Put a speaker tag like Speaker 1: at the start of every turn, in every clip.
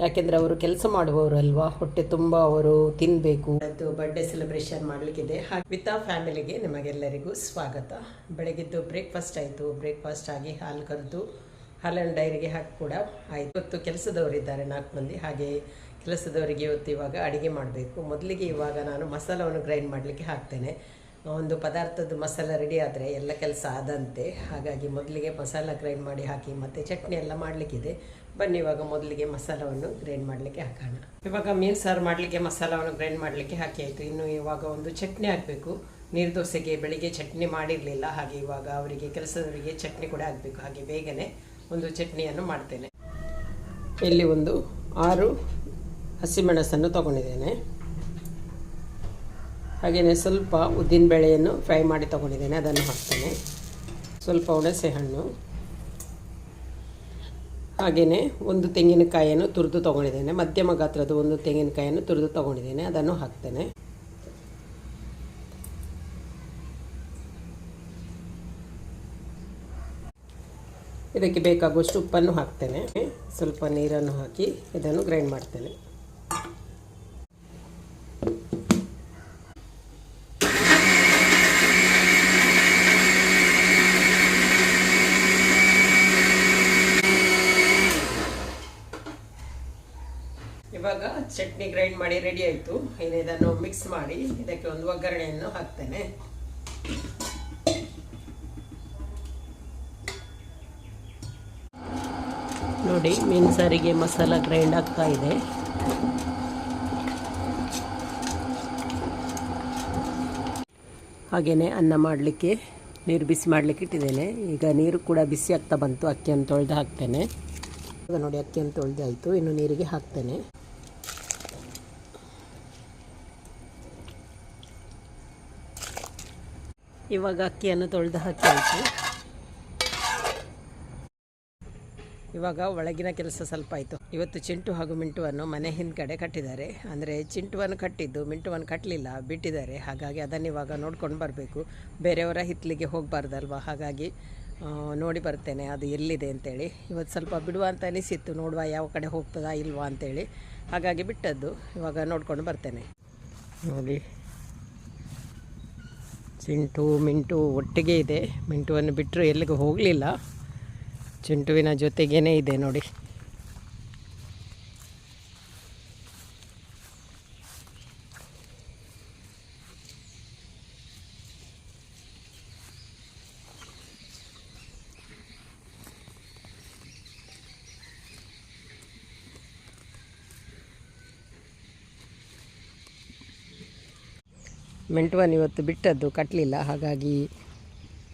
Speaker 1: ಯಾಕೆಂದರೆ ಅವರು ಕೆಲಸ ಮಾಡುವವರು ಅಲ್ವಾ? ಹೊಟ್ಟೆ ತುಂಬ ಅವರು ತಿನ್ನಬೇಕು ಅದು ಬರ್ಡೇ ಸೆಲೆಬ್ರೇಷನ್ ಮಾಡಲಿಕ್ಕಿದೆ. ಹಾಗೆ ವಿತ್ ಆ ಫ್ಯಾಮಿಲಿಗೆ ನಿಮಗೆಲ್ಲರಿಗೂ ಸ್ವಾಗತ. ಬೆಳಗಿದ್ದು ಬ್ರೇಕ್ಫಾಸ್ಟ್ ಆಯಿತು. ಬ್ರೇಕ್ಫಾಸ್ಟ್ ಆಗಿ ಹಾಲು ಕರೆದು, ಹಾಲನ್ನು ಡೈರಿಗೆ ಹಾಕಿ ಕೂಡ ಆಯಿತು. ಇವತ್ತು ಕೆಲಸದವರಿದ್ದಾರೆ ನಾಲ್ಕು ಮಂದಿ. ಹಾಗೆ ಕೆಲಸದವರಿಗೆ ಇವತ್ತು ಇವಾಗ ಅಡುಗೆ ಮಾಡಬೇಕು. ಮೊದಲಿಗೆ ಇವಾಗ ನಾನು ಮಸಾಲವನ್ನು ಗ್ರೈಂಡ್ ಮಾಡಲಿಕ್ಕೆ ಹಾಕ್ತೇನೆ. ಒಂದು ಪದಾರ್ಥದ ಮಸಾಲ ರೆಡಿ ಆದರೆ ಎಲ್ಲ ಕೆಲಸ ಆದಂತೆ. ಹಾಗಾಗಿ ಮೊದಲಿಗೆ ಮಸಾಲ ಗ್ರೈಂಡ್ ಮಾಡಿ ಹಾಕಿ ಮತ್ತು ಚಟ್ನಿ ಎಲ್ಲ ಮಾಡಲಿಕ್ಕಿದೆ. ಬನ್ನಿ, ಇವಾಗ ಮೊದಲಿಗೆ ಮಸಾಲವನ್ನು ಗ್ರೈಂಡ್ ಮಾಡಲಿಕ್ಕೆ ಹಾಕೋಣ. ಇವಾಗ ಮೀನು ಸಾರು ಮಾಡಲಿಕ್ಕೆ, ಮಸಾಲವನ್ನು ಗ್ರೈಂಡ್ ಮಾಡಲಿಕ್ಕೆ ಹಾಕಿ ಆಯಿತು. ಇನ್ನು ಇವಾಗ ಒಂದು ಚಟ್ನಿ ಹಾಕಬೇಕು. ನೀರು ದೋಸೆಗೆ ಬೆಳಿಗ್ಗೆ ಚಟ್ನಿ ಮಾಡಿರಲಿಲ್ಲ, ಹಾಗೆ ಇವಾಗ ಅವರಿಗೆ, ಕೆಲಸದವರಿಗೆ ಚಟ್ನಿ ಕೂಡ ಹಾಕಬೇಕು. ಹಾಗೆ ಬೇಗನೆ ಒಂದು ಚಟ್ನಿಯನ್ನು ಮಾಡ್ತೇನೆ. ಇಲ್ಲಿ ಒಂದು ಆರು ಹಸಿಮೆಣಸನ್ನು ತಗೊಂಡಿದ್ದೇನೆ. ಹಾಗೆಯೇ ಸ್ವಲ್ಪ ಉದ್ದಿನಬೇಳೆಯನ್ನು ಫ್ರೈ ಮಾಡಿ ತಗೊಂಡಿದ್ದೇನೆ, ಅದನ್ನು ಹಾಕ್ತೇನೆ. ಸ್ವಲ್ಪ ಹುಣಸೆ ಹಣ್ಣು ಹಾಗೆಯೇ ಒಂದು ತೆಂಗಿನಕಾಯಿಯನ್ನು ತುರಿದು ತೊಗೊಂಡಿದ್ದೇನೆ. ಮಧ್ಯಮ ಗಾತ್ರದ ಒಂದು ತೆಂಗಿನಕಾಯಿಯನ್ನು ತುರಿದು ತೊಗೊಂಡಿದ್ದೇನೆ. ಅದನ್ನು ಹಾಕ್ತೇನೆ. ಇದಕ್ಕೆ ಬೇಕಾಗುವಷ್ಟು ಉಪ್ಪನ್ನು ಹಾಕ್ತೇನೆ. ಸ್ವಲ್ಪ ನೀರನ್ನು ಹಾಕಿ ಇದನ್ನು ಗ್ರೈಂಡ್ ಮಾಡ್ತೇನೆ ಇವಾಗ ಚಟ್ನಿ ಗ್ರೈಂಡ್ ಮಾಡಿ ರೆಡಿ ಆಯಿತು. ಇನ್ನು ಇದನ್ನು ಮಿಕ್ಸ್ ಮಾಡಿ, ಇದಕ್ಕೆ ಒಂದು ಒಗ್ಗರಣೆಯನ್ನು ಹಾಕ್ತೇನೆ. ನೋಡಿ, ಮೀನು ಸಾರಿಗೆ ಮಸಾಲ ಗ್ರೈಂಡ್ ಆಗ್ತಾ ಇದೆ. ಹಾಗೆಯೇ ಅನ್ನ ಮಾಡಲಿಕ್ಕೆ, ನೀರು ಬಿಸಿ ಮಾಡಲಿಕ್ಕೆ ಇಟ್ಟಿದ್ದೇನೆ. ಈಗ ನೀರು ಕೂಡ ಬಿಸಿ ಆಗ್ತಾ ಬಂತು. ಅಕ್ಕಿಯನ್ನು ತೊಳೆದು ಹಾಕ್ತೇನೆ. ನೋಡಿ, ಅಕ್ಕಿಯನ್ನು ತೊಳೆದು ಆಯಿತು. ಇನ್ನು ನೀರಿಗೆ ಹಾಕ್ತೇನೆ. ಇವಾಗ ಅಕ್ಕಿಯನ್ನು ತೊಳೆದು ಹಾಕಿ ಇವಾಗ ಒಳಗಿನ ಕೆಲಸ ಸ್ವಲ್ಪ ಆಯಿತು. ಇವತ್ತು ಚಿಂಟು ಹಾಗೂ ಮಿಂಟುವನ್ನು ಮನೆ ಹಿಂದ್ಗಡೆ ಕಟ್ಟಿದ್ದಾರೆ. ಅಂದರೆ ಚಿಂಟುವನ್ನು ಕಟ್ಟಿದ್ದು ಮಿಂಟುವನ್ನು ಕಟ್ಟಲಿಲ್ಲ ಬಿಟ್ಟಿದ್ದಾರೆ. ಹಾಗಾಗಿ ಅದನ್ನು ಇವಾಗ ನೋಡ್ಕೊಂಡು ಬರಬೇಕು. ಬೇರೆಯವರ ಹಿತ್ತಲಿಗೆ ಹೋಗಬಾರ್ದಲ್ವ? ಹಾಗಾಗಿ ನೋಡಿ ಬರ್ತೇನೆ, ಅದು ಎಲ್ಲಿದೆ ಅಂತೇಳಿ. ಇವತ್ತು ಸ್ವಲ್ಪ ಬಿಡುವ ಅಂತ ಅನಿಸಿತ್ತು. ನೋಡುವ ಯಾವ ಕಡೆ ಹೋಗ್ತದಾ, ಇಲ್ವಾ ಅಂತೇಳಿ. ಹಾಗಾಗಿ ಬಿಟ್ಟದ್ದು ಇವಾಗ ನೋಡ್ಕೊಂಡು ಬರ್ತೇನೆ. ನೋಡಿ. ಚಿಂಟು ಮಿಂಟು ಒಟ್ಟಿಗೆ ಇದೆ. ಮಿಂಟುವನ್ನು ಬಿಟ್ಟರು ಎಲ್ಲಿಗೂ ಹೋಗಲಿಲ್ಲ. ಚಿಂಟುವಿನ ಜೊತೆಗೇ ಇದೆ ನೋಡಿ. ಮೆಂಟುವನ್ನು ಇವತ್ತು ಬಿಟ್ಟದ್ದು ಕಟ್ಟಲಿಲ್ಲ ಹಾಗಾಗಿ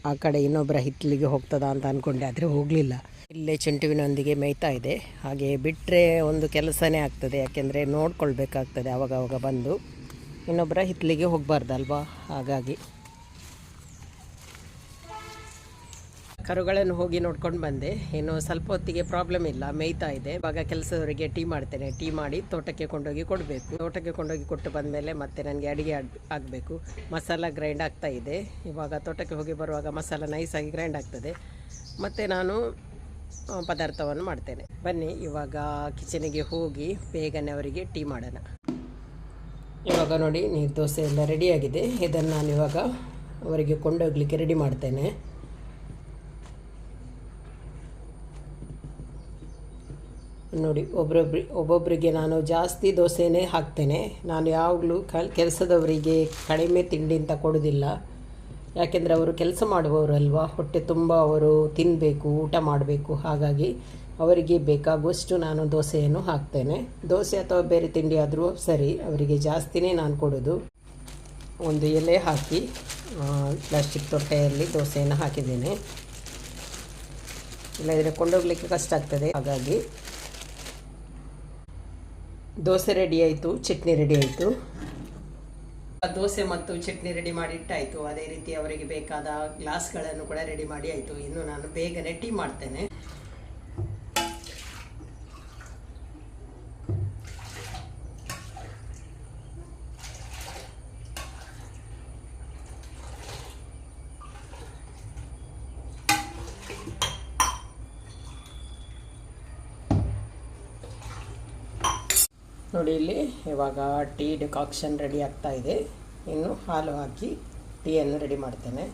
Speaker 1: ಆ ಕಡೆ ಇನ್ನೊಬ್ಬರ ಹಿತ್ತಲಿಗೆ ಹೋಗ್ತದಾ ಅಂತ ಅಂದ್ಕೊಂಡೆ ಆದರೆ ಹೋಗಲಿಲ್ಲ. ಇಲ್ಲೇ ಚೆಂಟುವಿನೊಂದಿಗೆ ಮೇಯ್ತಾ ಇದೆ. ಹಾಗೆ ಬಿಟ್ಟರೆ ಒಂದು ಕೆಲಸನೇ ಆಗ್ತದೆ, ಯಾಕೆಂದರೆ ನೋಡ್ಕೊಳ್ಬೇಕಾಗ್ತದೆ ಆವಾಗವಾಗ ಅವಾಗ ಬಂದು. ಇನ್ನೊಬ್ಬರ ಹಿತ್ತಲಿಗೆ ಹೋಗಬಾರ್ದಲ್ವಾ? ಹಾಗಾಗಿ ಕರುಗಳನ್ನು ಹೋಗಿ ನೋಡ್ಕೊಂಡು ಬಂದೆ. ಏನು ಸ್ವಲ್ಪ ಹೊತ್ತಿಗೆ ಪ್ರಾಬ್ಲಮ್ ಇಲ್ಲ, ಮೇಯ್ತಾ ಇದೆ. ಇವಾಗ ಕೆಲಸದವರಿಗೆ ಟೀ ಮಾಡ್ತೇನೆ. ಟೀ ಮಾಡಿ ತೋಟಕ್ಕೆ ಕೊಂಡೋಗಿ ಕೊಡಬೇಕು. ತೋಟಕ್ಕೆ ಕೊಂಡೋಗಿ ಕೊಟ್ಟು ಬಂದಮೇಲೆ ಮತ್ತೆ ನನಗೆ ಅಡುಗೆ ಆಗಬೇಕು. ಮಸಾಲ ಗ್ರೈಂಡ್ ಆಗ್ತಾ ಇದೆ. ಇವಾಗ ತೋಟಕ್ಕೆ ಹೋಗಿ ಬರುವಾಗ ಮಸಾಲ ನೈಸಾಗಿ ಗ್ರೈಂಡ್ ಆಗ್ತದೆ. ಮತ್ತು ನಾನು ಪದಾರ್ಥವನ್ನು ಮಾಡ್ತೇನೆ. ಬನ್ನಿ, ಇವಾಗ ಕಿಚನಿಗೆ ಹೋಗಿ ಬೇಗನೆ ಅವರಿಗೆ ಟೀ ಮಾಡೋಣ. ಇವಾಗ ನೋಡಿ, ನೀರು ದೋಸೆ ಎಲ್ಲ ರೆಡಿಯಾಗಿದೆ ಇದನ್ನು ನಾನು ಇವಾಗ ಅವರಿಗೆ ಕೊಂಡೋಗ್ಲಿಕ್ಕೆ ರೆಡಿ ಮಾಡ್ತೇನೆ. ನೋಡಿ ಒಬ್ಬರೊಬ್ರಿ ಒಬ್ಬೊಬ್ಬರಿಗೆ ನಾನು ಜಾಸ್ತಿ ದೋಸೆನೇ ಹಾಕ್ತೇನೆ. ನಾನು ಯಾವಾಗಲೂ ಕಲ್, ಕೆಲಸದವರಿಗೆ ಕಡಿಮೆ ತಿಂಡಿ ಅಂತ ಕೊಡೋದಿಲ್ಲ. ಯಾಕೆಂದರೆ ಅವರು ಕೆಲಸ ಮಾಡುವವರಲ್ವಾ ಹೊಟ್ಟೆ ತುಂಬ ಅವರು ತಿನ್ನಬೇಕು ಊಟ ಮಾಡಬೇಕು. ಹಾಗಾಗಿ ಅವರಿಗೆ ಬೇಕಾಗುವಷ್ಟು ನಾನು ದೋಸೆಯನ್ನು ಹಾಕ್ತೇನೆ. ದೋಸೆ ಅಥವಾ ಬೇರೆ ತಿಂಡಿ ಆದರೂ ಸರಿ, ಅವರಿಗೆ ಜಾಸ್ತಿನೇ ನಾನು ಕೊಡೋದು. ಒಂದು ಎಲೆ ಹಾಕಿ ಪ್ಲಾಸ್ಟಿಕ್ ತೊಟ್ಟೆಯಲ್ಲಿ ದೋಸೆಯನ್ನು ಹಾಕಿದ್ದೇನೆ. ಇಲ್ಲದಿದ್ದರೆ ಕೊಂಡೋಗ್ಲಿಕ್ಕೆ ಕಷ್ಟ ಆಗ್ತದೆ. ಹಾಗಾಗಿ ದೋಸೆ ರೆಡಿ ಆಯಿತು, ಚಟ್ನಿ ರೆಡಿ ಆಯಿತು. ದೋಸೆ ಮತ್ತು ಚಟ್ನಿ ರೆಡಿ ಮಾಡಿ ಇಟ್ಟಾಯಿತು. ಅದೇ ರೀತಿ ಅವರಿಗೆ ಬೇಕಾದ ಗ್ಲಾಸ್ಗಳನ್ನು ಕೂಡ ರೆಡಿ ಮಾಡಿ ಆಯಿತು. ಇನ್ನು ನಾನು ಬೇಗನೆ ಟೀ ಮಾಡ್ತೇನೆ ನೋಡಿ ಇಲ್ಲಿ ಇವಾಗ ಟೀ ಡಿಕಾಕ್ಷನ್ ರೆಡಿ ಆಗ್ತಾ ಇದೆ. ಇನ್ನು ಹಾಲು ಹಾಕಿ ಟೀಯನ್ನು ರೆಡಿ ಮಾಡ್ತೇನೆ.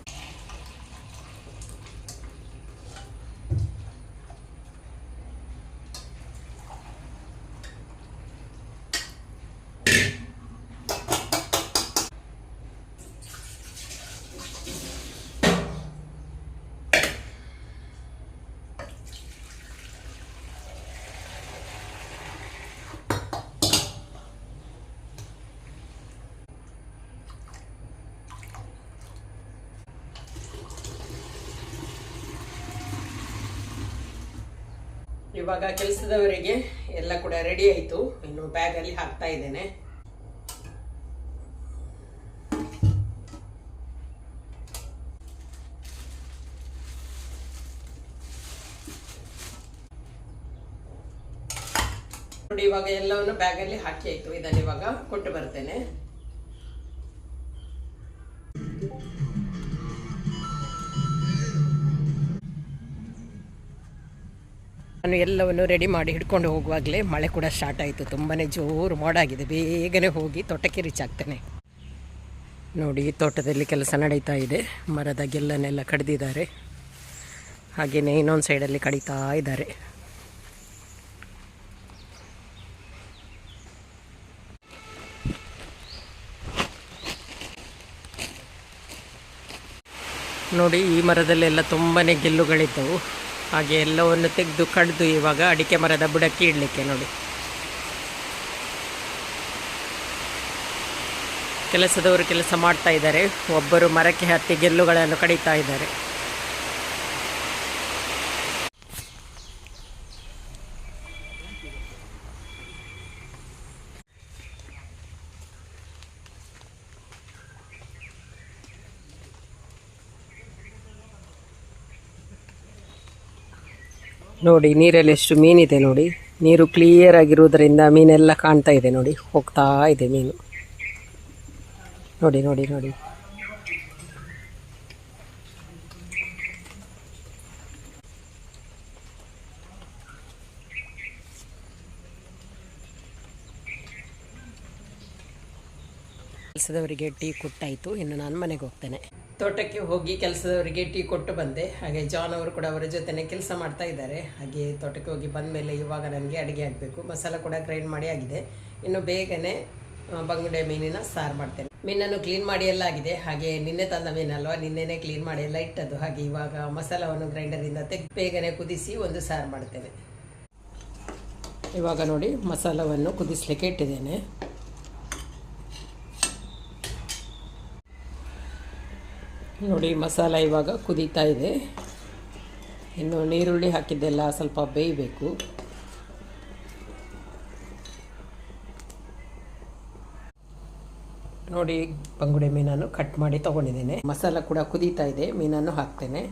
Speaker 1: ಇವಾಗ ಕೆಲಸದವರಿಗೆ ಎಲ್ಲ ಕೂಡ ರೆಡಿ ಆಯಿತು. ಇನ್ನು ಬ್ಯಾಗಲ್ಲಿ ಹಾಕ್ತಾ ಇದ್ದೇನೆ. ನೋಡಿ, ಇವಾಗ ಎಲ್ಲವನ್ನು ಬ್ಯಾಗಲ್ಲಿ ಹಾಕಿ ಆಯಿತು. ಇದನ್ನು ಇವಾಗ ಕೊಟ್ಟು ಬರ್ತೇನೆ. ನಾನು ಎಲ್ಲವನ್ನು ರೆಡಿ ಮಾಡಿ ಹಿಡ್ಕೊಂಡು ಹೋಗುವಾಗಲೇ ಮಳೆ ಕೂಡ ಸ್ಟಾರ್ಟ್ ಆಯಿತು. ತುಂಬಾ ಜೋರು ಮೋಡಾಗಿದೆ. ಬೇಗನೆ ಹೋಗಿ ತೋಟಕ್ಕೆ ರೀಚ್ ಆಗ್ತಾನೆ. ನೋಡಿ, ತೋಟದಲ್ಲಿ ಕೆಲಸ ನಡೀತಾ ಇದೆ. ಮರದ ಗೆಲ್ಲನೆಲ್ಲ ಕಡಿದಿದ್ದಾರೆ. ಹಾಗೆಯೇ ಇನ್ನೊಂದು ಸೈಡಲ್ಲಿ ಕಡಿತಾ ಇದ್ದಾರೆ. ನೋಡಿ, ಈ ಮರದಲ್ಲೆಲ್ಲ ತುಂಬಾ ಗೆಲ್ಲುಗಳಿದ್ದವು. ಹಾಗೆ ಎಲ್ಲವನ್ನು ತೆಗೆದು ಕಡಿದು ಇವಾಗ ಅಡಿಕೆ ಮರದ ಬುಡಕ್ಕೆ ಇಡಲಿಕ್ಕೆ ನೋಡಿ. ಕೆಲಸದವರು ಕೆಲಸ ಮಾಡ್ತಾ ಇದ್ದಾರೆ. ಒಬ್ಬರು ಮರಕ್ಕೆ ಹತ್ತಿ ಗೆಲ್ಲುಗಳನ್ನು ಕಡಿತಾ ಇದ್ದಾರೆ. ನೋಡಿ, ನೀರಲ್ಲಿ ಎಷ್ಟು ಮೀನಿದೆ ನೋಡಿ. ನೀರು ಕ್ಲಿಯರ್ ಆಗಿರುವುದರಿಂದ ಮೀನೆಲ್ಲ ಕಾಣ್ತಾ ಇದೆ ನೋಡಿ. ಹೋಗ್ತಾ ಇದೆ ಮೀನು. ನೋಡಿ ನೋಡಿ ನೋಡಿ. ಕೆಲಸದವರಿಗೆ ಟೀ ಕೊಟ್ಟಾಯಿತು. ಇನ್ನು ನಾನು ಮನೆಗೆ ಹೋಗ್ತೇನೆ. ತೋಟಕ್ಕೆ ಹೋಗಿ ಕೆಲಸದವರಿಗೆ ಟೀ ಕೊಟ್ಟು ಬಂದೆ. ಹಾಗೆ ಜಾನ್ ಅವರು ಕೂಡ ಅವರ ಜೊತೆನೆ ಕೆಲಸ ಮಾಡ್ತಾ ಇದ್ದಾರೆ. ಹಾಗೆ ತೋಟಕ್ಕೆ ಹೋಗಿ ಬಂದ ಮೇಲೆ ಇವಾಗ ನನಗೆ ಅಡುಗೆ ಆಗಬೇಕು. ಮಸಾಲ ಕೂಡ ಗ್ರೈಂಡ್ ಮಾಡಿ ಆಗಿದೆ. ಇನ್ನು ಬೇಗನೆ ಬಂಗುಡೆ ಮೀನಿನ ಸಾರು ಮಾಡ್ತೇನೆ. ಮೀನನ್ನು ಕ್ಲೀನ್ ಮಾಡಿ ಎಲ್ಲ ಆಗಿದೆ. ಹಾಗೆ ನಿನ್ನೆ ತಂದ ಮೀನಲ್ವಾ? ನಿನ್ನೆನೆ ಕ್ಲೀನ್ ಮಾಡಿ ಎಲ್ಲ ಇಟ್ಟದ್ದು. ಹಾಗೆ ಇವಾಗ ಮಸಾಲವನ್ನು ಗ್ರೈಂಡರಿಂದ ತೆಗೆದು ಬೇಗನೆ ಕುದಿಸಿ ಒಂದು ಸಾರು ಮಾಡ್ತೇನೆ. ಇವಾಗ ನೋಡಿ ಮಸಾಲವನ್ನು ಕುದಿಸ್ಲಿಕ್ಕೆ ಇಟ್ಟಿದ್ದೇನೆ. ನೋಡಿ, ಮಸಾಲ ಇವಾಗ ಕುದೀತಾ ಇದೆ. ಇನ್ನು ನೀರುಳ್ಳಿ ಹಾಕಿದ್ದೆಲ್ಲ ಸ್ವಲ್ಪ ಬೇಯಬೇಕು. ನೋಡಿ, ಬಂಗುಡೆ ಮೀನನ್ನು ಕಟ್ ಮಾಡಿ ತಗೊಂಡಿದ್ದೇನೆ. ಮಸಾಲ ಕೂಡ ಕುದೀತಾ ಇದೆ, ಮೀನನ್ನು ಹಾಕ್ತೇನೆ.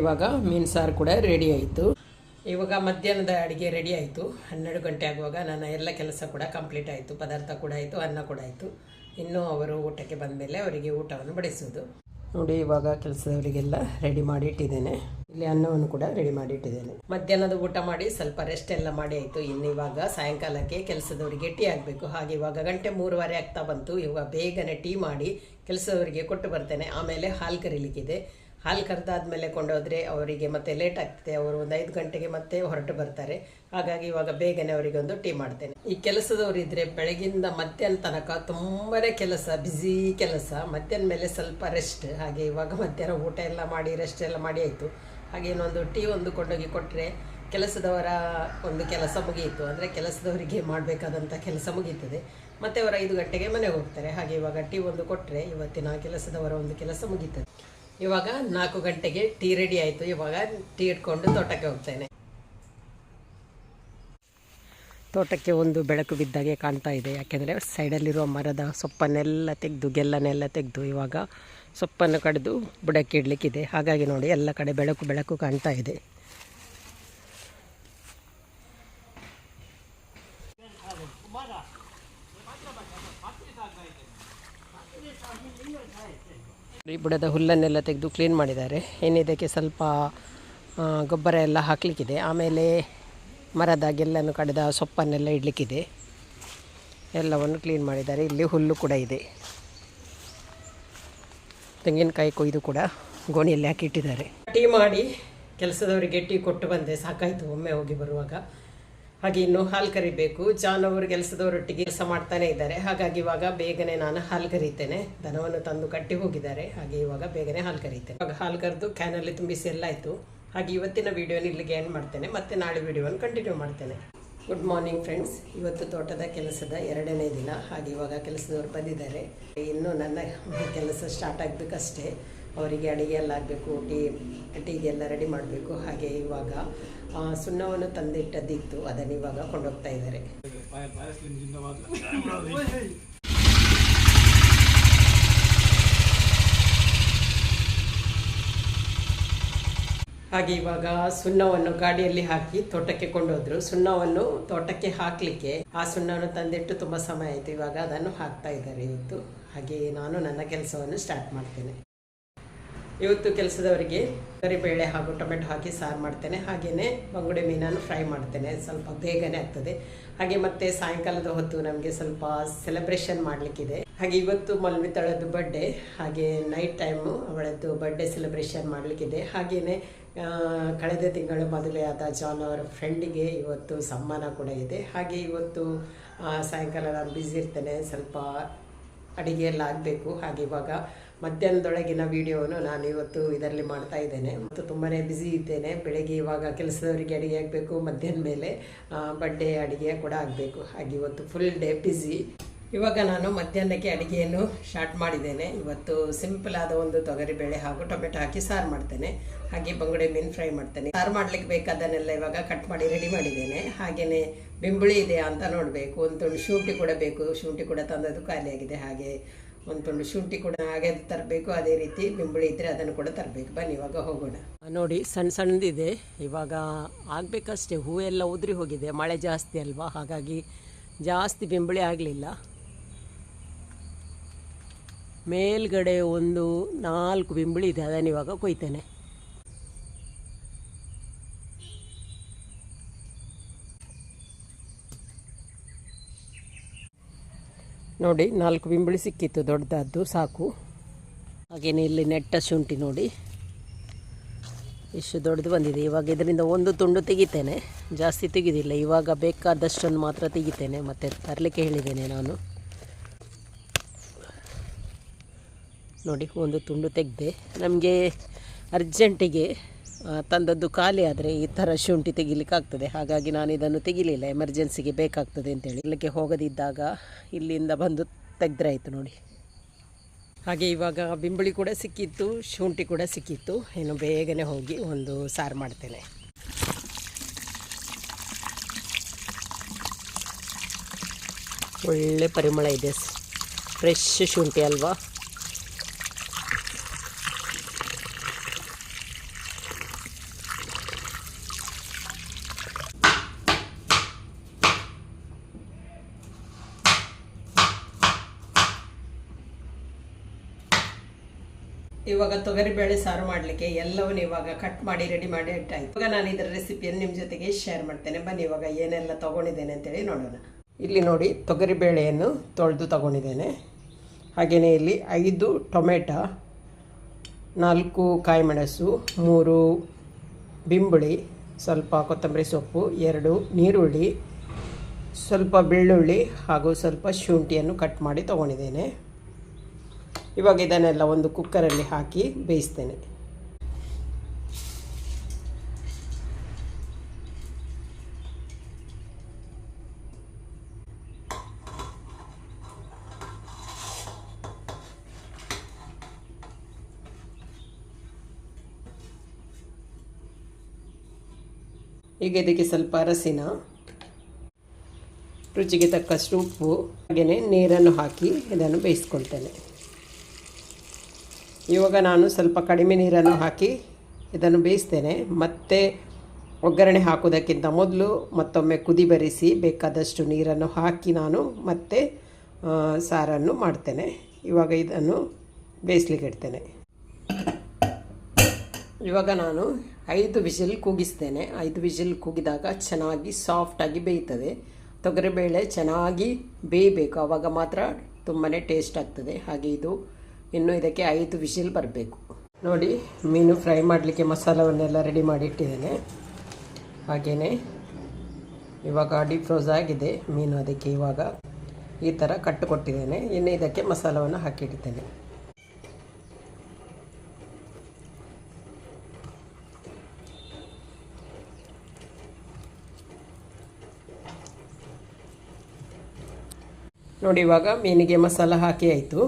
Speaker 1: ಇವಾಗ ಮೀನು ಸಾರು ಕೂಡ ರೆಡಿ ಆಯಿತು. ಇವಾಗ ಮಧ್ಯಾಹ್ನದ ಅಡುಗೆ ರೆಡಿ ಆಯಿತು. ಹನ್ನೆರಡು ಗಂಟೆ ಆಗುವಾಗ ನನ್ನ ಎಲ್ಲ ಕೆಲಸ ಕೂಡ ಕಂಪ್ಲೀಟ್ ಆಯಿತು. ಪದಾರ್ಥ ಕೂಡ ಆಯಿತು, ಅನ್ನ ಕೂಡ ಆಯಿತು. ಇನ್ನು ಅವರು ಊಟಕ್ಕೆ ಬಂದ ಮೇಲೆ ಅವರಿಗೆ ಊಟವನ್ನು ಬಡಿಸೋದು ನೋಡಿ, ಇವಾಗ ಕೆಲಸದವರಿಗೆಲ್ಲ ರೆಡಿ ಮಾಡಿ ಇಟ್ಟಿದ್ದೇನೆ. ಇಲ್ಲಿ ಅನ್ನವನ್ನು ಕೂಡ ರೆಡಿ ಮಾಡಿ ಇಟ್ಟಿದ್ದೇನೆ. ಮಧ್ಯಾಹ್ನದ ಊಟ ಮಾಡಿ ಸ್ವಲ್ಪ ರೆಸ್ಟ್ ಎಲ್ಲ ಮಾಡಿ ಆಯಿತು. ಇನ್ನು ಇವಾಗ ಸಾಯಂಕಾಲಕ್ಕೆ ಕೆಲಸದವರಿಗೆ ಟೀ ಆಗಬೇಕು ಹಾಗೆ ಇವಾಗ ಗಂಟೆ ಮೂರುವರೆ ಆಗ್ತಾ ಬಂತು. ಇವಾಗ ಬೇಗನೆ ಟೀ ಮಾಡಿ ಕೆಲಸದವರಿಗೆ ಕೊಟ್ಟು ಬರ್ತೇನೆ. ಆಮೇಲೆ ಹಾಲು ಕರೀಲಿಕ್ಕಿದೆ. ಹಾಲು ಕರೆದಾದ್ಮೇಲೆ ಕೊಂಡೋದ್ರೆ ಅವರಿಗೆ ಮತ್ತೆ ಲೇಟ್ ಆಗ್ತದೆ. ಅವರು ಒಂದು ಐದು ಗಂಟೆಗೆ ಮತ್ತೆ ಹೊರಟು ಬರ್ತಾರೆ. ಹಾಗಾಗಿ ಇವಾಗ ಬೇಗನೆ ಅವರಿಗೆ ಒಂದು ಟೀ ಮಾಡ್ತೇನೆ. ಈ ಕೆಲಸದವರು ಇದ್ರೆ ಬೆಳಗಿಂದ ಮಧ್ಯಾಹ್ನ ತನಕ ತುಂಬಾನೇ ಕೆಲಸ ಬ್ಯುಸಿ ಕೆಲಸ. ಮಧ್ಯಾಹ್ನ ಮೇಲೆ ಸ್ವಲ್ಪ ರೆಸ್ಟ್ ಹಾಗೆ ಇವಾಗ ಮಧ್ಯಾಹ್ನ ಊಟ ಎಲ್ಲ ಮಾಡಿ ರೆಸ್ಟ್ ಎಲ್ಲ ಮಾಡಿ ಆಯಿತು. ಹಾಗೆ ಇನ್ನೊಂದು ಟೀ ಒಂದು ಕೊಂಡೋಗಿ ಕೊಟ್ಟರೆ ಕೆಲಸದವರ ಒಂದು ಕೆಲಸ ಮುಗಿಯಿತು. ಅಂದರೆ ಕೆಲಸದವರಿಗೆ ಮಾಡಬೇಕಾದಂಥ ಕೆಲಸ ಮುಗೀತದೆ. ಮತ್ತೆ ಅವರು ಐದು ಗಂಟೆಗೆ ಮನೆಗೆ ಹೋಗ್ತಾರೆ. ಹಾಗೆ ಇವಾಗ ಟೀ ಒಂದು ಕೊಟ್ಟರೆ ಇವತ್ತಿನ ಕೆಲಸದವರ ಒಂದು ಕೆಲಸ ಮುಗೀತದೆ. ಇವಾಗ ನಾಲ್ಕು ಗಂಟೆಗೆ ಟೀ ರೆಡಿ ಆಯಿತು. ಇವಾಗ ಟೀ ಇಟ್ಕೊಂಡು ತೋಟಕ್ಕೆ ಹೋಗ್ತೇನೆ. ತೋಟಕ್ಕೆ ಒಂದು ಬೆಳಕು ಬಿದ್ದಾಗೆ ಕಾಣ್ತಾ ಇದೆ. ಯಾಕೆಂದರೆ ಸೈಡಲ್ಲಿರುವ ಮರದ ಸೊಪ್ಪನ್ನೆಲ್ಲ ತೆಗೆದು, ಗೆಲ್ಲನೆಲ್ಲ ತೆಗೆದು ಇವಾಗ ಸೊಪ್ಪನ್ನು ಕಡಿದು ಬುಡಕ್ಕೆ ಇಡಲಿಕ್ಕಿದೆ. ಹಾಗಾಗಿ ನೋಡಿ ಎಲ್ಲ ಕಡೆ ಬೆಳಕು ಬೆಳಕು ಕಾಣ್ತಾ ಇದೆ. ಈ ಬುಡದ ಹುಲ್ಲನ್ನೆಲ್ಲ ತೆಗೆದು ಕ್ಲೀನ್ ಮಾಡಿದ್ದಾರೆ. ಇನ್ನು ಇದಕ್ಕೆ ಸ್ವಲ್ಪ ಗೊಬ್ಬರ ಎಲ್ಲ ಹಾಕಲಿಕ್ಕಿದೆ. ಆಮೇಲೆ ಮರದ ಗೆಲ್ಲನ್ನು ಕಡಿದ ಸೊಪ್ಪನ್ನೆಲ್ಲ ಇಡಲಿಕ್ಕಿದೆ. ಎಲ್ಲವನ್ನು ಕ್ಲೀನ್ ಮಾಡಿದ್ದಾರೆ. ಇಲ್ಲಿ ಹುಲ್ಲು ಕೂಡ ಇದೆ. ತೆಂಗಿನಕಾಯಿ ಕೊಯ್ದು ಕೂಡ ಗೋಣಿಯಲ್ಲಿ ಹಾಕಿ ಇಟ್ಟಿದ್ದಾರೆ ಟೀ ಮಾಡಿ ಕೆಲಸದವರಿಗೆ ಟೀ ಕೊಟ್ಟು ಬಂದೆ. ಸಾಕಾಯಿತು ಒಮ್ಮೆ ಹೋಗಿ ಬರುವಾಗ. ಹಾಗೆ ಇನ್ನು ಹಾಲು ಕರಿಬೇಕು ಜಾನ್ ಅವರು ಕೆಲಸದವರೊಟ್ಟಿಗೆ ಕೆಲಸ ಮಾಡ್ತಾನೆ ಇದ್ದಾರೆ. ಹಾಗಾಗಿ ಇವಾಗ ಬೇಗನೆ ನಾನು ಹಾಲು ಕರೀತೇನೆ. ದನವನ್ನು ತಂದು ಕಟ್ಟಿ ಹೋಗಿದ್ದಾರೆ. ಹಾಗೆ ಇವಾಗ ಬೇಗನೆ ಹಾಲು ಕರೀತೇನೆ. ಇವಾಗ ಹಾಲು ಕರೆದು ಕ್ಯಾನಲ್ಲಿ ತುಂಬಿಸಿ ಎಲ್ಲ ಆಯಿತು ಹಾಗೆ ಇವತ್ತಿನ ವಿಡಿಯೋ ಇಲ್ಲಿಗೆ ಎಂಡ್ ಮಾಡ್ತೇನೆ. ಮತ್ತೆ ನಾಳೆ ವಿಡಿಯೋವನ್ನು ಕಂಟಿನ್ಯೂ ಮಾಡ್ತೇನೆ. ಗುಡ್ ಮಾರ್ನಿಂಗ್ ಫ್ರೆಂಡ್ಸ್ ಇವತ್ತು ತೋಟದ ಕೆಲಸದ ಎರಡನೇ ದಿನ. ಹಾಗೆ ಇವಾಗ ಕೆಲಸದವರು ಬಂದಿದ್ದಾರೆ. ಇನ್ನು ನನ್ನ ಕೆಲಸ ಸ್ಟಾರ್ಟ್ ಆಗಬೇಕಷ್ಟೇ. ಅವರಿಗೆ ಅಡುಗೆ ಎಲ್ಲ ಆಗಬೇಕು. ಟೀ, ಟೀಗೆಲ್ಲ ರೆಡಿ ಮಾಡಬೇಕು. ಹಾಗೆ ಇವಾಗ ಸುಣ್ಣವನ್ನು ತಂದಿಟ್ಟದ್ದಿತ್ತು, ಅದನ್ನು ಇವಾಗ ಕೊಂಡೋಗ್ತಾ ಇದ್ದಾರೆ. ಹಾಗೆ ಇವಾಗ ಸುಣ್ಣವನ್ನು ಗಾಡಿಯಲ್ಲಿ ಹಾಕಿ ತೋಟಕ್ಕೆ ಕೊಂಡೋದ್ರು. ಸುಣ್ಣವನ್ನು ತೋಟಕ್ಕೆ ಹಾಕಲಿಕ್ಕೆ ಆ ಸುಣ್ಣವನ್ನು ತಂದಿಟ್ಟು ತುಂಬ ಸಮಯ ಆಯಿತು. ಇವಾಗ ಅದನ್ನು ಹಾಕ್ತಾ ಇದ್ದಾರೆ ಇವತ್ತು. ಹಾಗೆ ನಾನು ನನ್ನ ಕೆಲಸವನ್ನು ಸ್ಟಾರ್ಟ್ ಮಾಡ್ತೇನೆ. ಇವತ್ತು ಕೆಲಸದವರಿಗೆ ಕರಿಬೇಳೆ ಹಾಗೂ ಟೊಮೆಟೊ ಹಾಕಿ ಸಾರು ಮಾಡ್ತೇನೆ. ಹಾಗೆಯೇ ಬಂಗುಡೆ ಮೀನನ್ನು ಫ್ರೈ ಮಾಡ್ತೇನೆ. ಸ್ವಲ್ಪ ಬೇಗನೆ ಆಗ್ತದೆ. ಹಾಗೆ ಮತ್ತೆ ಸಾಯಂಕಾಲದ ಹೊತ್ತು ನಮಗೆ ಸ್ವಲ್ಪ ಸೆಲೆಬ್ರೇಷನ್ ಮಾಡಲಿಕ್ಕಿದೆ. ಹಾಗೆ ಇವತ್ತು ಮಲ್ಮಿತಾಳದ್ದು ಬರ್ಡೆ ಹಾಗೆ ನೈಟ್ ಟೈಮು ಅವಳದ್ದು ಬರ್ಡೆ ಸೆಲೆಬ್ರೇಷನ್ ಮಾಡಲಿಕ್ಕಿದೆ. ಹಾಗೆಯೇ ಕಳೆದ ತಿಂಗಳು ಆದ ಜಾನ್ ಅವರ ಫ್ರೆಂಡಿಗೆ ಇವತ್ತು ಸಮ್ಮಾನ ಕೂಡ ಇದೆ. ಹಾಗೆ ಇವತ್ತು ಸಾಯಂಕಾಲ ನಾನು ಬ್ಯುಸಿ ಇರ್ತೇನೆ. ಸ್ವಲ್ಪ ಅಡುಗೆ ಎಲ್ಲ ಆಗಬೇಕು. ಹಾಗೆ ಇವಾಗ ಮಧ್ಯಾಹ್ನದೊಳಗಿನ ವಿಡಿಯೋವನ್ನು ನಾನು ಇವತ್ತು ಇದರಲ್ಲಿ ಮಾಡ್ತಾ ಇದ್ದೇನೆ. ಮತ್ತು ತುಂಬಾ ಬ್ಯುಸಿ ಇದ್ದೇನೆ. ಬೆಳಗ್ಗೆ ಇವಾಗ ಕೆಲಸದವರಿಗೆ ಅಡುಗೆ ಆಗಬೇಕು, ಮಧ್ಯಾಹ್ನ ಮೇಲೆ ಬಡ್ಡೆ ಅಡುಗೆ ಕೂಡ ಆಗಬೇಕು. ಹಾಗೆ ಇವತ್ತು ಫುಲ್ ಡೇ ಬ್ಯುಸಿ ಇವಾಗ ನಾನು ಮಧ್ಯಾಹ್ನಕ್ಕೆ ಅಡುಗೆಯನ್ನು ಸ್ಟಾರ್ಟ್ ಮಾಡಿದ್ದೇನೆ. ಇವತ್ತು ಸಿಂಪಲ್ ಆದ ಒಂದು ತೊಗರಿಬೇಳೆ ಹಾಗೂ ಟೊಮೆಟೊ ಹಾಕಿ ಸಾರು ಮಾಡ್ತೇನೆ. ಹಾಗೆ ಬಂಗುಡೆ ಮೀನು ಫ್ರೈ ಮಾಡ್ತೇನೆ. ಸಾರು ಮಾಡ್ಲಿಕ್ಕೆ ಬೇಕಾದನ್ನೆಲ್ಲ ಇವಾಗ ಕಟ್ ಮಾಡಿ ರೆಡಿ ಮಾಡಿದ್ದೇನೆ. ಹಾಗೆಯೇ ಬೆಂಬುಳಿ ಇದೆಯಾ ಅಂತ ನೋಡಬೇಕು. ಒಂದು ಶುಂಠಿ ಕೂಡ ಬೇಕು. ಶುಂಠಿ ಕೂಡ ತಂದದ್ದು ಖಾಲಿಯಾಗಿದೆ. ಹಾಗೆ ಒಂದು ತುಂಡು ಶುಂಠಿ ಕೂಡ ಹಾಗೆ ತರಬೇಕು, ಅದೇ ರೀತಿ ಬಿಂಬುಳಿ ಇದ್ದರೆ ಅದನ್ನು ಕೂಡ ತರಬೇಕು. ಬನ್ನಿ, ಇವಾಗ ಹೋಗೋಣ. ನೋಡಿ ಸಣ್ಣ ಸಣ್ಣದಿದೆ. ಇವಾಗ ಆಗಬೇಕಷ್ಟೇ ಎಲ್ಲ ಉದುರಿ ಹೋಗಿದೆ. ಮಳೆ ಜಾಸ್ತಿ ಅಲ್ವಾ? ಹಾಗಾಗಿ ಜಾಸ್ತಿ ಬೆಂಬಳಿ ಆಗಲಿಲ್ಲ. ಮೇಲ್ಗಡೆ ಒಂದು ನಾಲ್ಕು ಬಿಂಬಳಿ ಇದೆ, ಅದನ್ನು ಇವಾಗ ಕೊಯ್ತೇನೆ. ನೋಡಿ, ನಾಲ್ಕು ಬಿಂಬಳಿ ಸಿಕ್ಕಿತ್ತು, ದೊಡ್ಡದಾದ್ದು, ಸಾಕು. ಹಾಗೇನೆ ಇಲ್ಲಿ ನೆಟ್ಟ ಶುಂಠಿ ನೋಡಿ. ಇಷ್ಟು ದೊಡ್ಡದು ಬಂದಿದೆ. ಇವಾಗ ಇದರಿಂದ ಒಂದು ತುಂಡು ತೆಗಿತೇನೆ. ಜಾಸ್ತಿ ತೆಗೆದಿಲ್ಲ. ಇವಾಗ ಬೇಕಾದಷ್ಟನ್ನು ಮಾತ್ರ ತೆಗಿತೇನೆ. ಮತ್ತು ತರಲಿಕ್ಕೆ ಹೇಳಿದ್ದೇನೆ ನಾನು. ನೋಡಿ, ಒಂದು ತುಂಡು ತೆಗೆದೆ. ನಮಗೆ ಅರ್ಜೆಂಟಿಗೆ ತಂದದ್ದು ಖಾಲಿ ಆದರೆ ಈ ಥರ ಶುಂಠಿ ತೆಗಿಲಿಕ್ಕಾಗ್ತದೆ ಹಾಗಾಗಿ ನಾನು ಇದನ್ನು ತೆಗಿಲಿಲ್ಲ. ಎಮರ್ಜೆನ್ಸಿಗೆ ಬೇಕಾಗ್ತದೆ ಅಂತೇಳಿ. ಇಲ್ಲಿಗೆ ಹೋಗದಿದ್ದಾಗ ಇಲ್ಲಿಂದ ಬಂದು ತೆಗೆದ್ರೆ ಆಯಿತು ನೋಡಿ. ಹಾಗೆ ಇವಾಗ ಬಿಂಬಳಿ ಕೂಡ ಸಿಕ್ಕಿತ್ತು, ಶುಂಠಿ ಕೂಡ ಸಿಕ್ಕಿತ್ತು. ಇನ್ನು ಬೇಗನೆ ಹೋಗಿ ಒಂದು ಸಾರು ಮಾಡ್ತೇನೆ. ಒಳ್ಳೆ ಪರಿಮಳ ಇದೆ. ಫ್ರೆಶ್ ಶುಂಠಿ ಅಲ್ವಾ ಇವಾಗ ತೊಗರಿಬೇಳೆ ಸಾರು ಮಾಡಲಿಕ್ಕೆ ಎಲ್ಲವನ್ನು ಇವಾಗ ಕಟ್ ಮಾಡಿ ರೆಡಿ ಮಾಡಿ ಇಟ್ಟಾಯ್ತು. ಇವಾಗ ನಾನು ಇದರ ರೆಸಿಪಿಯನ್ನು ನಿಮ್ಮ ಜೊತೆಗೆ ಶೇರ್ ಮಾಡ್ತೇನೆ. ಬನ್ನಿ, ಇವಾಗ ಏನೆಲ್ಲ ತಗೊಂಡಿದ್ದೇನೆ ಅಂತೇಳಿ ನೋಡೋಣ. ಇಲ್ಲಿ ನೋಡಿ ತೊಗರಿಬೇಳೆಯನ್ನು ತೊಳೆದು ತಗೊಂಡಿದ್ದೇನೆ. ಹಾಗೆಯೇ ಇಲ್ಲಿ ಐದು ಟೊಮೆಟೊ, ನಾಲ್ಕು ಕಾಯಿಮೆಣಸು, ಮೂರು ಬಿಂಬುಳಿ, ಸ್ವಲ್ಪ ಕೊತ್ತಂಬರಿ ಸೊಪ್ಪು, ಎರಡು ನೀರುಳ್ಳಿ, ಸ್ವಲ್ಪ ಬೆಳ್ಳುಳ್ಳಿ ಹಾಗೂ ಸ್ವಲ್ಪ ಶುಂಠಿಯನ್ನು ಕಟ್ ಮಾಡಿ ತಗೊಂಡಿದ್ದೇನೆ. ಇವಾಗ ಇದನ್ನೆಲ್ಲ ಒಂದು ಕುಕ್ಕರಲ್ಲಿ ಹಾಕಿ ಬೇಯಿಸ್ತೇನೆ. ಈಗ ಇದಕ್ಕೆ ಸ್ವಲ್ಪ ಅರಸಿನ ರುಚಿಗೆ ತಕ್ಕಷ್ಟು ಉಪ್ಪು, ಹಾಗೆಯೇ ನೀರನ್ನು ಹಾಕಿ ಇದನ್ನು ಬೇಯಿಸ್ಕೊಳ್ತೇನೆ. ಇವಾಗ ನಾನು ಸ್ವಲ್ಪ ಕಡಿಮೆ ನೀರನ್ನು ಹಾಕಿ ಇದನ್ನು ಬೇಯಿಸ್ತೇನೆ. ಮತ್ತೆ ಒಗ್ಗರಣೆ ಹಾಕೋದಕ್ಕಿಂತ ಮೊದಲು ಮತ್ತೊಮ್ಮೆ ಕುದಿ ಬರಿಸಿ ಬೇಕಾದಷ್ಟು ನೀರನ್ನು ಹಾಕಿ ನಾನು ಮತ್ತೆ ಸಾರನ್ನು ಮಾಡ್ತೇನೆ. ಇವಾಗ ಇದನ್ನು ಬೇಯಿಸ್ಲಿಕ್ಕೆ ಇಡ್ತೇನೆ. ಇವಾಗ ನಾನು ಐದು ವಿಷಲ್ ಕೂಗಿಸ್ತೇನೆ. ಐದು ವಿಷಲ್ ಕೂಗಿದಾಗ ಚೆನ್ನಾಗಿ ಸಾಫ್ಟಾಗಿ ಬೇಯ್ತದೆ. ತೊಗರಿಬೇಳೆ ಚೆನ್ನಾಗಿ ಬೇಯಬೇಕು. ಆವಾಗ ಮಾತ್ರ ತುಂಬಾ ಟೇಸ್ಟ್ ಆಗ್ತದೆ. ಹಾಗೆ ಇದು ಇನ್ನು ಇದಕ್ಕೆ ಐದು ವಿಷಲ್ ಬರಬೇಕು. ನೋಡಿ, ಮೀನು ಫ್ರೈ ಮಾಡಲಿಕ್ಕೆ ಮಸಾಲವನ್ನೆಲ್ಲ ರೆಡಿ ಮಾಡಿ ಇಟ್ಟಿದ್ದೇನೆ ಹಾಗೆಯೇ ಇವಾಗ ಡೀಪ್ ಫ್ರೋಸ್ ಆಗಿದೆ ಮೀನು ಅದಕ್ಕೆ ಇವಾಗ. ಈ ಥರ ಕಟ್ಟು ಕೊಟ್ಟಿದ್ದೇನೆ. ಇನ್ನು ಇದಕ್ಕೆ ಮಸಾಲವನ್ನು ಹಾಕಿಡ್ತೇನೆ ನೋಡಿ, ಇವಾಗ ಮೀನಿಗೆ ಮಸಾಲ ಹಾಕಿ ಆಯಿತು.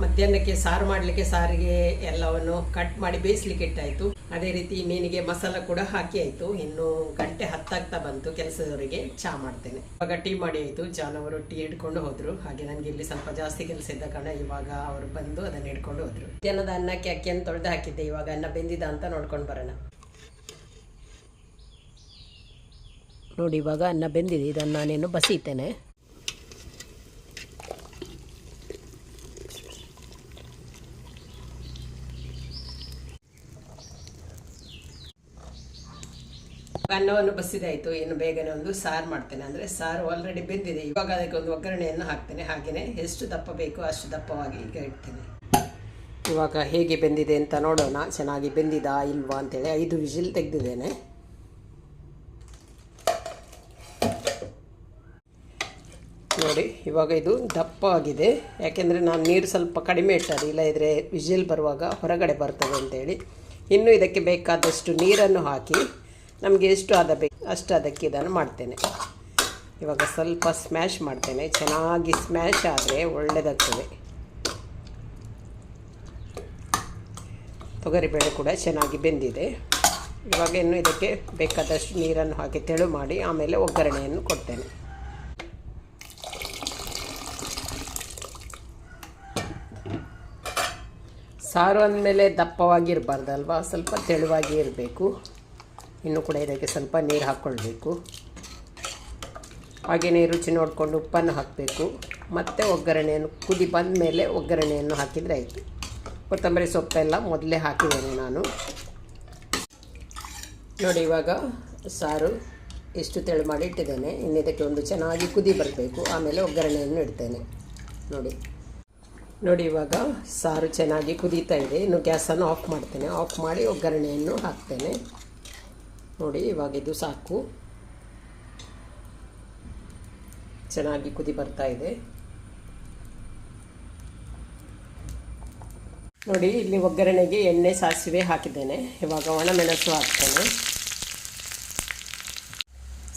Speaker 1: ಮಧ್ಯಾಹ್ನಕ್ಕೆ ಸಾರು ಮಾಡಲಿಕ್ಕೆ ಸಾರಿಗೆ ಎಲ್ಲವನ್ನು ಕಟ್ ಮಾಡಿ ಬೇಯಿಸ್ಲಿಕ್ಕೆ ಇಟ್ಟಾಯಿತು. ಅದೇ ರೀತಿ ಮೀನಿಗೆ ಮಸಾಲ ಕೂಡ ಹಾಕಿ ಆಯಿತು. ಇನ್ನು ಗಂಟೆ ಹತ್ತಾಗ್ತಾ ಬಂತು ಕೆಲಸದವರಿಗೆ. ಚಾ ಮಾಡ್ತೇನೆ. ಇವಾಗ ಟೀ ಮಾಡಿ ಆಯಿತು. ಜಾನವರು ಟೀ ಹಿಡ್ಕೊಂಡು ಹೋದ್ರು. ಹಾಗೆ ನನಗೆ ಇಲ್ಲಿ ಸ್ವಲ್ಪ ಜಾಸ್ತಿ ಕೆಲಸ ಇದ್ದ ಕಾರಣ ಇವಾಗ ಅವರು ಬಂದು ಅದನ್ನು ಹಿಡ್ಕೊಂಡು ಹೋದ್ರು. ಮಧ್ಯಾಹ್ನದ ಅನ್ನಕ್ಕೆ ಅಕ್ಕಿಯನ್ನು ತೊಳೆದು ಹಾಕಿದ್ದೆ. ಇವಾಗ ಅನ್ನ ಬೆಂದಿದ ಅಂತ ನೋಡ್ಕೊಂಡು ಬರೋಣ. ನೋಡಿ, ಇವಾಗ ಅನ್ನ ಬೆಂದಿದೆ. ಇದನ್ನು ನಾನೇನು ಬಸೀತೇನೆ. ಅನ್ನವನ್ನು ಬಸಿದಾಯಿತು ಇನ್ನು ಬೇಗನೆ ಒಂದು ಸಾರು ಮಾಡ್ತೇನೆ. ಅಂದರೆ ಸಾರು ಆಲ್ರೆಡಿ ಬೆಂದಿದೆ. ಇವಾಗ ಅದಕ್ಕೆ ಒಂದು ಒಗ್ಗರಣೆಯನ್ನು ಹಾಕ್ತೇನೆ. ಹಾಗೆಯೇ ಎಷ್ಟು ದಪ್ಪ ಬೇಕು ಅಷ್ಟು ದಪ್ಪವಾಗಿ ಈಗ ಇಡ್ತೇನೆ. ಇವಾಗ ಹೇಗೆ ಬೆಂದಿದೆ ಅಂತ ನೋಡೋಣ. ಚೆನ್ನಾಗಿ ಬೆಂದಿದಾ ಇಲ್ವಾ ಅಂತೇಳಿ ಐದು ವಿಜಿಲ್ ತೆಗೆದಿದ್ದೇನೆ. ನೋಡಿ, ಇವಾಗ ಇದು ದಪ್ಪ ಆಗಿದೆ. ಯಾಕೆಂದರೆ ನಾನು ನೀರು ಸ್ವಲ್ಪ ಕಡಿಮೆ ಇಟ್ಟರೆ ಇಲ್ಲ ಇದ್ರೆ ವಿಜಿಲ್ ಬರುವಾಗ ಹೊರಗಡೆ ಬರ್ತದೆ ಅಂತೇಳಿ. ಇನ್ನು ಇದಕ್ಕೆ ಬೇಕಾದಷ್ಟು ನೀರನ್ನು ಹಾಕಿ ನಮಗೆ ಎಷ್ಟು ಆದ ಬೇಕು ಅಷ್ಟು ಅದಕ್ಕೆ ಇದನ್ನು ಮಾಡ್ತೇನೆ. ಇವಾಗ ಸ್ವಲ್ಪ ಸ್ಮ್ಯಾಶ್ ಮಾಡ್ತೇನೆ. ಚೆನ್ನಾಗಿ ಸ್ಮ್ಯಾಶ್ ಆದರೆ ಒಳ್ಳೆಯದಾಗ್ತದೆ ತೊಗರಿಬೇಳೆ ಕೂಡ ಚೆನ್ನಾಗಿ ಬೆಂದಿದೆ. ಇವಾಗ ಇನ್ನು ಇದಕ್ಕೆ ಬೇಕಾದಷ್ಟು ನೀರನ್ನು ಹಾಕಿ ತೆಳು ಮಾಡಿ ಆಮೇಲೆ ಒಗ್ಗರಣೆಯನ್ನು ಕೊಡ್ತೇನೆ. ಸಾರು ಅಂದಮೇಲೆ ದಪ್ಪವಾಗಿರಬಾರ್ದಲ್ವ? ಸ್ವಲ್ಪ ತೆಳುವಾಗಿ ಇರಬೇಕು. ಇನ್ನು ಕೂಡ ಇದಕ್ಕೆ ಸ್ವಲ್ಪ ನೀರು ಹಾಕ್ಕೊಳ್ಬೇಕು. ಹಾಗೆಯೇ ರುಚಿ ನೋಡಿಕೊಂಡು ಉಪ್ಪನ್ನು ಹಾಕಬೇಕು. ಮತ್ತು ಒಗ್ಗರಣೆಯನ್ನು ಕುದಿ ಬಂದ ಮೇಲೆ ಒಗ್ಗರಣೆಯನ್ನು ಹಾಕಿದರೆ ಆಯಿತು. ಕೊತ್ತಂಬರಿ ಸೊಪ್ಪೆಲ್ಲ ಮೊದಲೇ ಹಾಕಿದ್ದೇನೆ ನಾನು. ನೋಡಿ, ಇವಾಗ ಸಾರು ಎಷ್ಟು ತೆಳು ಮಾಡಿ ಇಟ್ಟಿದ್ದೇನೆ. ಇನ್ನು ಇದಕ್ಕೆ ಒಂದು ಚೆನ್ನಾಗಿ ಕುದಿ ಬರಬೇಕು. ಆಮೇಲೆ ಒಗ್ಗರಣೆಯನ್ನು ಇಡ್ತೇನೆ. ನೋಡಿ. ನೋಡಿ, ಇವಾಗ ಸಾರು ಚೆನ್ನಾಗಿ ಕುದೀತಾ ಇದೆ. ಇನ್ನು ಗ್ಯಾಸನ್ನು ಆಫ್ ಮಾಡ್ತೇನೆ. ಆಫ್ ಮಾಡಿ ಒಗ್ಗರಣೆಯನ್ನು ಹಾಕ್ತೇನೆ. ನೋಡಿ ಇವಾಗ ಇದು ಸಾಕು. ಚೆನ್ನಾಗಿ ಕುದಿ ಬರ್ತಾ ಇದೆ. ನೋಡಿ, ಇಲ್ಲಿ ಒಗ್ಗರಣೆಗೆ ಎಣ್ಣೆ ಸಾಸಿವೆ ಹಾಕಿದ್ದೇನೆ. ಇವಾಗ ಒಣಮೆಣಸು ಹಾಕ್ತೇನೆ.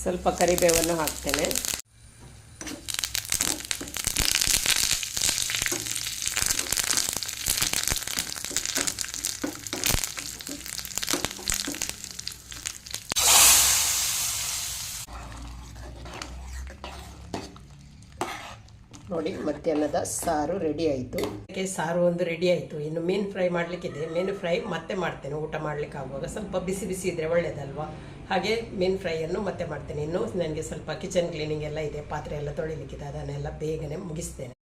Speaker 1: ಸ್ವಲ್ಪ ಕರಿಬೇವನ್ನು ಹಾಕ್ತೇನೆ. ಮಧ್ಯಾಹ್ನದ ಸಾರು ರೆಡಿ ಆಯಿತು. ಅದಕ್ಕೆ ಸಾರು ಒಂದು ರೆಡಿ ಆಯಿತು. ಇನ್ನು ಮೀನು ಫ್ರೈ ಮಾಡಲಿಕ್ಕಿದೆ. ಮೀನು ಫ್ರೈ ಮತ್ತೆ ಮಾಡ್ತೇನೆ. ಊಟ ಮಾಡ್ಲಿಕ್ಕೆ ಆಗುವಾಗ ಸ್ವಲ್ಪ ಬಿಸಿ ಬಿಸಿ ಇದ್ದರೆ ಒಳ್ಳೆಯದಲ್ವಾ ಹಾಗೆ ಮೀನು ಫ್ರೈಯನ್ನು ಮತ್ತೆ ಮಾಡ್ತೇನೆ. ಇನ್ನು ನನಗೆ ಸ್ವಲ್ಪ ಕಿಚನ್ ಕ್ಲೀನಿಂಗ್ ಎಲ್ಲ ಇದೆ. ಪಾತ್ರೆ ಎಲ್ಲ ತೊಳಿಲಿಕ್ಕಿದೆ. ಅದನ್ನೆಲ್ಲ ಬೇಗನೆ ಮುಗಿಸ್ತೇನೆ.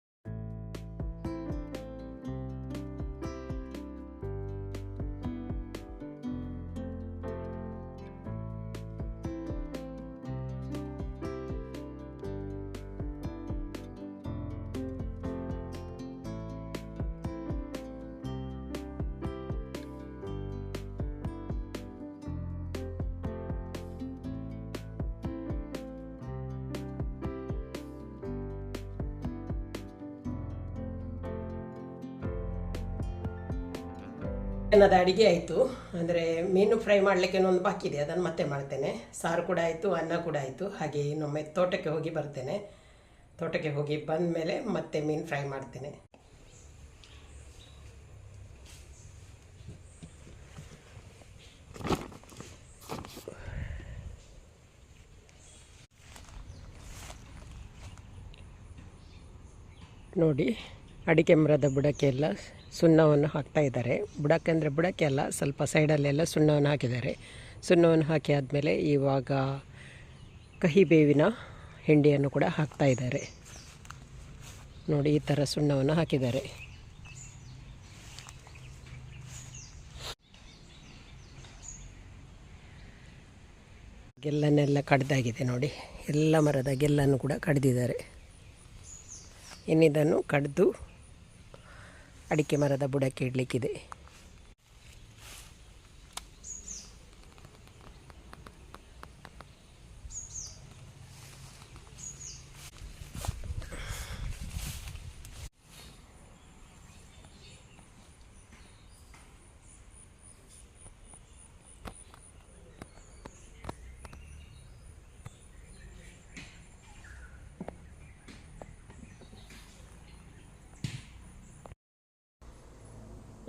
Speaker 1: ನನ್ನದು ಅಡುಗೆ ಆಯಿತು. ಅಂದರೆ ಮೀನು ಫ್ರೈ ಮಾಡಲಿಕ್ಕೆ ಇನ್ನೊಂದು ಬಾಕಿ ಇದೆ. ಅದನ್ನು ಮತ್ತೆ ಮಾಡ್ತೇನೆ. ಸಾರು ಕೂಡ ಆಯಿತು, ಅನ್ನ ಕೂಡ ಆಯಿತು. ಹಾಗೆ ಇನ್ನೊಮ್ಮೆ ತೋಟಕ್ಕೆ ಹೋಗಿ ಬರ್ತೇನೆ. ತೋಟಕ್ಕೆ ಹೋಗಿ ಬಂದ ಮೇಲೆ ಮತ್ತೆ ಮೀನು ಫ್ರೈ ಮಾಡ್ತೇನೆ. ನೋಡಿ. ಅಡಿಕೆ ಮರದ ಬುಡಕ್ಕೆಲ್ಲ ಸುಣ್ಣವನ್ನು ಹಾಕ್ತಾ ಇದ್ದಾರೆ. ಬುಡಕ್ಕೆ ಅಂದರೆ ಬುಡಕ್ಕೆ ಅಲ್ಲ, ಸ್ವಲ್ಪ ಸೈಡಲ್ಲೆಲ್ಲ ಸುಣ್ಣವನ್ನು ಹಾಕಿದ್ದಾರೆ. ಸುಣ್ಣವನ್ನು ಹಾಕಿ ಆದಮೇಲೆ ಇವಾಗ ಕಹಿ ಬೇವಿನ ಹಿಂಡಿಯನ್ನು ಕೂಡ ಹಾಕ್ತಾ ಇದ್ದಾರೆ. ನೋಡಿ, ಈ ಥರ ಸುಣ್ಣವನ್ನು ಹಾಕಿದ್ದಾರೆ. ಗೆಲ್ಲನ್ನೆಲ್ಲ ಕಡ್ದಾಗಿದೆ ನೋಡಿ. ಎಲ್ಲ ಮರದ ಗೆಲ್ಲನ್ನು ಕೂಡ ಕಡ್ದಿದ್ದಾರೆ. ಇನ್ನಿದನ್ನು ಕಡ್ದು ಅಡಿಕೆ ಮರದ ಬುಡಕ್ಕೆ ಇಡಲಿಕ್ಕಿದೆ.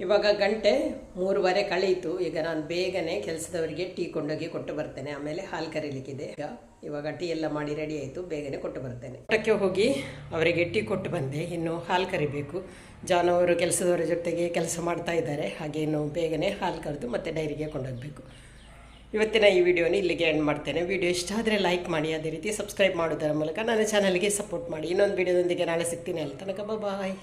Speaker 1: ಇವಾಗ ಗಂಟೆ ಮೂರುವರೆ ಕಳೆಯಿತು ಈಗ ನಾನು ಬೇಗನೆ ಕೆಲಸದವರಿಗೆ ಟೀ ಕೊಂಡೋಗಿ ಕೊಟ್ಟು ಬರ್ತೇನೆ. ಆಮೇಲೆ ಹಾಲು ಕರೀಲಿಕ್ಕಿದೆ. ಈಗ ಇವಾಗ ಟೀ ಎಲ್ಲ ಮಾಡಿ ರೆಡಿ ಆಯಿತು. ಬೇಗನೆ ಕೊಟ್ಟು ಬರ್ತೇನೆ. ಊಟಕ್ಕೆ ಹೋಗಿ ಅವರಿಗೆ ಟೀ ಕೊಟ್ಟು ಬಂದೆ. ಇನ್ನು ಹಾಲು ಕರಿಬೇಕು. ಜಾನವರು ಕೆಲಸದವರ ಜೊತೆಗೆ ಕೆಲಸ ಮಾಡ್ತಾ ಇದ್ದಾರೆ. ಹಾಗೆ ಇನ್ನು ಬೇಗನೆ ಹಾಲು ಕರೆದು ಮತ್ತೆ ಡೈರಿಗೆ ಕೊಂಡೋಗಬೇಕು. ಇವತ್ತಿನ ಈ ವಿಡಿಯೋನ ಇಲ್ಲಿಗೆ ಎಂಡ್ ಮಾಡ್ತೇನೆ. ವಿಡಿಯೋ ಇಷ್ಟ ಆದರೆ ಲೈಕ್ ಮಾಡಿ. ಅದೇ ರೀತಿ ಸಬ್ಸ್ಕ್ರೈಬ್ ಮಾಡೋದರ ಮೂಲಕ ನನ್ನ ಚಾನಲ್ಗೆ ಸಪೋರ್ಟ್ ಮಾಡಿ. ಇನ್ನೊಂದು ವಿಡಿಯೋದೊಂದಿಗೆ ನಾಳೆ ಸಿಗ್ತೀನಿ. ಅಲ್ಲಿ ತನಕ ಬಾಯ್